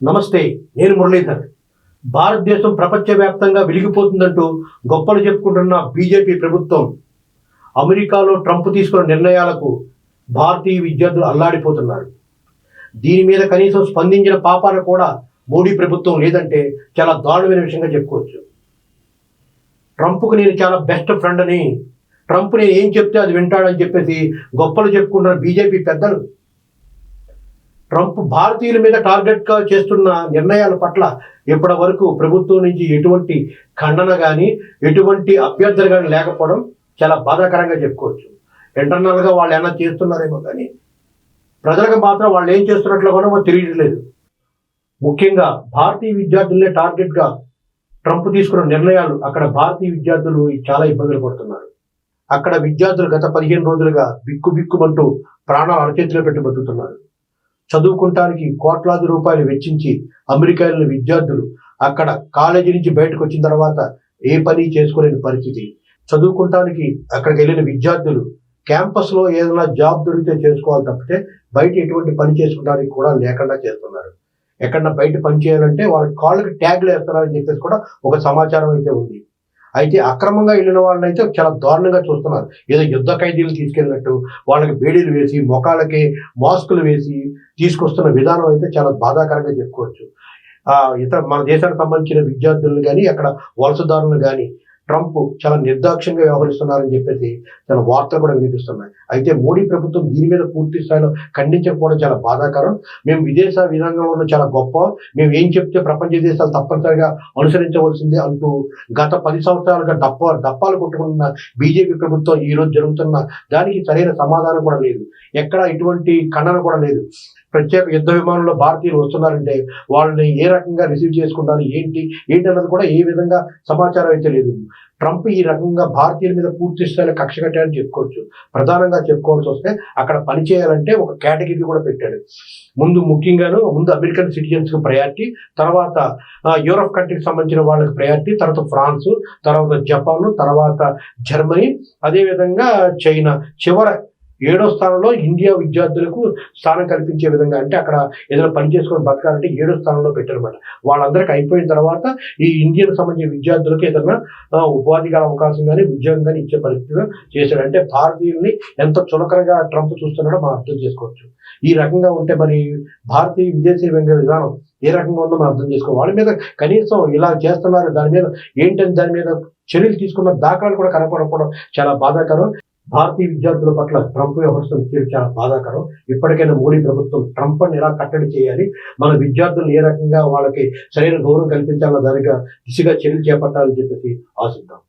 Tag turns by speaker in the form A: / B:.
A: నమస్తే నేను మురళీధర్. భారతదేశం ప్రపంచవ్యాప్తంగా వెలిగిపోతుందంటూ గొప్పలు చెప్పుకుంటున్న బీజేపీ ప్రభుత్వం. అమెరికాలో ట్రంప్ తీసుకున్న నిర్ణయాలకు భారతీయ విద్యార్థులు అల్లాడిపోతున్నారు. దీని మీద కనీసం స్పందించిన పాపాన కూడా మోడీ ప్రభుత్వం లేదంటే చాలా దారుణమైన విషయంగా చెప్పుకోవచ్చు. ట్రంప్కు నేను చాలా బెస్ట్ ఫ్రెండ్ అని ట్రంప్ నేను ఏం చెప్తే అది వింటాడని చెప్పేసి గొప్పలు చెప్పుకుంటున్న బీజేపీ పెద్దలు ట్రంప్ భారతీయుల మీద టార్గెట్గా చేస్తున్న నిర్ణయాల పట్ల ఇప్పటి వరకు ప్రభుత్వం నుంచి ఎటువంటి ఖండన కానీ ఎటువంటి అభ్యర్థన కానీ లేకపోవడం చాలా బాధాకరంగా చెప్పుకోవచ్చు. ఇంటర్నల్గా వాళ్ళు ఏమైనా చేస్తున్నారేమో కానీ ప్రజలకు మాత్రం వాళ్ళు ఏం చేస్తున్నట్లు కూడా మాకు తెలియట్లేదు. ముఖ్యంగా భారతీయ విద్యార్థులనే టార్గెట్గా ట్రంప్ తీసుకున్న నిర్ణయాలు అక్కడ భారతీయ విద్యార్థులు చాలా ఇబ్బందులు పడుతున్నారు. అక్కడ విద్యార్థులు గత పదిహేను రోజులుగా బిక్కు బిక్కుమంటూ ప్రాణాలు అరచేతిలో పెట్టి బతుకుతున్నారు. చదువుకుంటానికి కోట్లాది రూపాయలు వెచ్చించి అమెరికా వెళ్ళిన విద్యార్థులు అక్కడ కాలేజీ నుంచి బయటకు వచ్చిన తర్వాత ఏ పని చేసుకోలేని పరిస్థితి. చదువుకుంటానికి అక్కడికి వెళ్ళిన విద్యార్థులు క్యాంపస్లో ఏదైనా జాబ్ దొరికితే చేసుకోవాలి తప్పితే బయట ఎటువంటి పని చేసుకోవడానికి కూడా లేకుండా చేస్తున్నారు. ఎక్కడన్నా బయట పని చేయాలంటే వాళ్ళ కాళ్ళకి ట్యాగ్లు వేస్తున్నారని చెప్పేసి కూడా ఒక సమాచారం అయితే ఉంది. అయితే అక్రమంగా వెళ్ళిన వాళ్ళని అయితే చాలా దారుణంగా చూస్తున్నారు. ఏదో యుద్ధ ఖైదీలు తీసుకెళ్ళినట్టు వాళ్ళకి బేడీలు వేసి ముఖాలకి మాస్కులు వేసి తీసుకొస్తున్న విధానం అయితే చాలా బాధాకరంగా చెప్పుకోవచ్చు. ఇతర మన దేశానికి సంబంధించిన విద్యార్థులను కానీ అక్కడ వలసదారులను కానీ ట్రంప్ చాలా నిర్దాక్ష్యంగా వ్యవహరిస్తున్నారని చెప్పేసి చాలా వార్తలు కూడా వినిపిస్తున్నాయి. అయితే మోడీ ప్రభుత్వం దీని మీద పూర్తి స్థాయిలో ఖండించకపోవడం చాలా బాధాకరం. మేము విదేశ విధానంలో చాలా గొప్ప. మేము ఏం చెప్తే ప్రపంచ దేశాలు తప్పనిసరిగా అనుసరించవలసిందే అంటూ గత పది సంవత్సరాలుగా డప్ప డప్పాలు కొట్టుకుంటున్న బీజేపీ ప్రభుత్వం ఈ రోజు జరుగుతున్న దానికి సరైన సమాధానం కూడా లేదు. ఎక్కడ ఎటువంటి ఖండన కూడా లేదు. ప్రత్యేక యుద్ధ విమానంలో భారతీయులు వస్తున్నారంటే వాళ్ళని ఏ రకంగా రిసీవ్ చేసుకుంటారు ఏంటి ఏంటి అన్నది కూడా ఏ విధంగా సమాచారం అయితే లేదు. ట్రంప్ ఈ రకంగా భారతీయుల మీద పూర్తి స్థాయిలో కక్ష కట్టాడని చెప్పుకోవచ్చు. ప్రధానంగా చెప్పుకోవాల్సి వస్తే అక్కడ పని చేయాలంటే ఒక కేటగిరీ కూడా పెట్టాడు. ముందు ముఖ్యంగాను ముందు అమెరికన్ సిటిజన్స్కి ప్రయారిటీ తర్వాత యూరప్ కంట్రీకి సంబంధించిన వాళ్ళకి ప్రయారిటీ తర్వాత ఫ్రాన్స్ తర్వాత జపాన్ తర్వాత జర్మనీ అదేవిధంగా చైనా. చివర ఏడో స్థానంలో ఇండియా విద్యార్థులకు స్థానం కల్పించే విధంగా అంటే అక్కడ ఏదైనా పని చేసుకొని బతకాలంటే ఏడో స్థానంలో పెట్టారన్నమాట. వాళ్ళందరికీ అయిపోయిన తర్వాత ఈ ఇండియన్ సంబంధించిన విద్యార్థులకు ఏదైనా ఉపాధి గల అవకాశం కానీ ఉద్యోగం కానీ ఇచ్చే పరిస్థితిగా చేశాడు అంటే భారతీయుల్ని ఎంత చులకనగా ట్రంప్ చూస్తున్నాడో మనం అర్థం చేసుకోవచ్చు. ఈ రకంగా ఉంటే మరి భారతీయ విదేశీ వ్యంగ విధానం ఏ రకంగా ఉందో మనం అర్థం చేసుకో వాళ్ళ మీద కనీసం ఇలా చేస్తున్నారు దాని మీద ఏంటని దాని మీద చర్యలు తీసుకున్న దాఖలాలు కూడా కనపడకపోవడం చాలా బాధాకరం. భారతీయ విద్యార్థుల పట్ల ట్రంప్ వ్యవహరిస్తున్న తీరు చాలా బాధాకరం. ఇప్పటికైనా మోడీ ప్రభుత్వం ట్రంప్ని ఎలా కట్టడి చేయాలి? మన విద్యార్థులు ఏ రకంగా వాళ్ళకి సరైన గౌరవం కల్పించాలన్న దానిగా దిశగా చర్యలు చేపట్టాలని చెప్పేసి ఆశిద్దాం.